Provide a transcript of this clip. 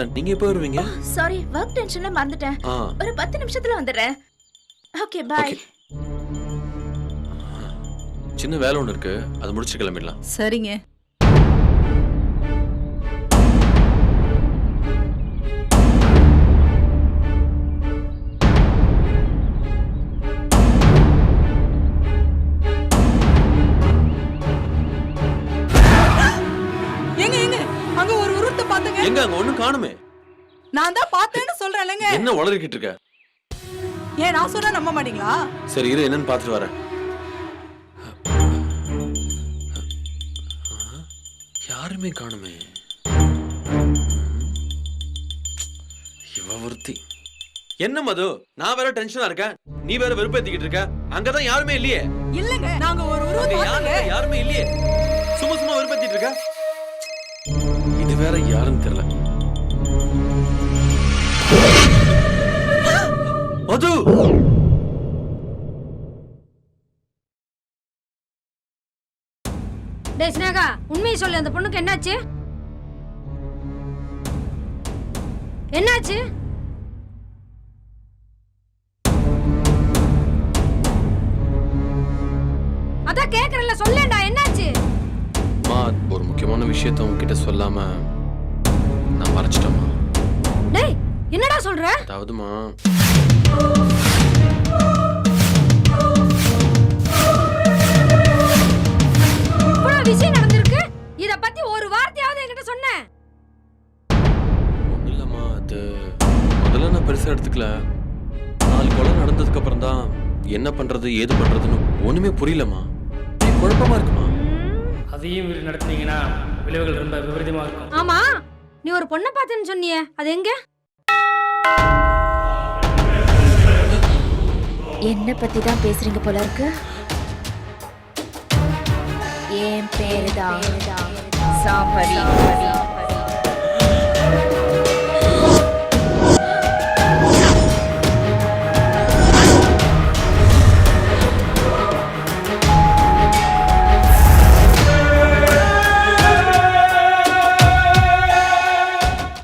வந்துட்டேன் நீங்க எப்போ வருவீங்க? சாரி ஒர்க் டென்ஷன்ல மறந்துட்டேன். ஒரு பத்து நிமிஷத்துல வந்துடுறேன். Okay bye Okay. சின்ன வேலை ஒன்று இருக்கு. அது முடிச்சு கிளம்பிடலாம். சரிங்க. எங்க அங்க ஒண்ணும் காணுமே. நான் தான் பார்த்தேன்னு சொல்றேன்லங்க. என்ன உளறிக்கிட்டு இருக்க? ஏன் நான் சொன்னா நம்ப மாட்டீங்களா? சரி இரு என்னன்னு பார்த்துட்டு வரேன். யாருமே காணுமே. இவ ஒருத்தி. என்ன மது? நான் வேற டென்ஷனா இருக்கேன். நீ வேற வெறுப்பேத்திக்கிட்டு இருக்க. அங்கதான் யாருமே இல்லையே. இல்லங்க நாங்க ஒரு உருவத்தை யாருமே இல்லையே. வேற யாருன்னு தெரியல. மது! டேய் ஸ்னேகா உண்மையை சொல்லு அந்த பொண்ணுக்கு என்னாச்சு? என்னாச்சு? அதான் கேக்குறல சொல்லேன்டா ஒரு முக்கியமான விஷயத்த உன்கிட்ட சொல்லாம நான் மறைச்சிட்டேம்மா. டேய் என்னடா சொல்ற? அதாவதுமா இவ்வளவு விஷயம் நடந்திருக்கு? இத பத்தி ஒரு வார்த்தையாவது என்கிட்ட சொன்ன. ஒன்றும் இல்லைம்மா அது முதல்ல நான் பெருசாக எடுத்துக்கல. நாலு கொலை நடந்ததுக்கு அப்புறம் தான் என்ன பண்றது ஏது பண்றதுன்னு ஒண்ணுமே புரியலம்மா. குழப்பமா இருக்குமா? அதையும் மீறி நடத்துனீங்கன்னா விளைவுகள் ரொம்ப விபரீதமாக இருக்கும். ஆமா நீ ஒரு பொண்ணை பார்த்தேன்னு சொன்னியே அது எங்க? என்ன பத்தி தான் பேசுறீங்க போல இருக்கு. என் பேரு தான் சாம்பரி.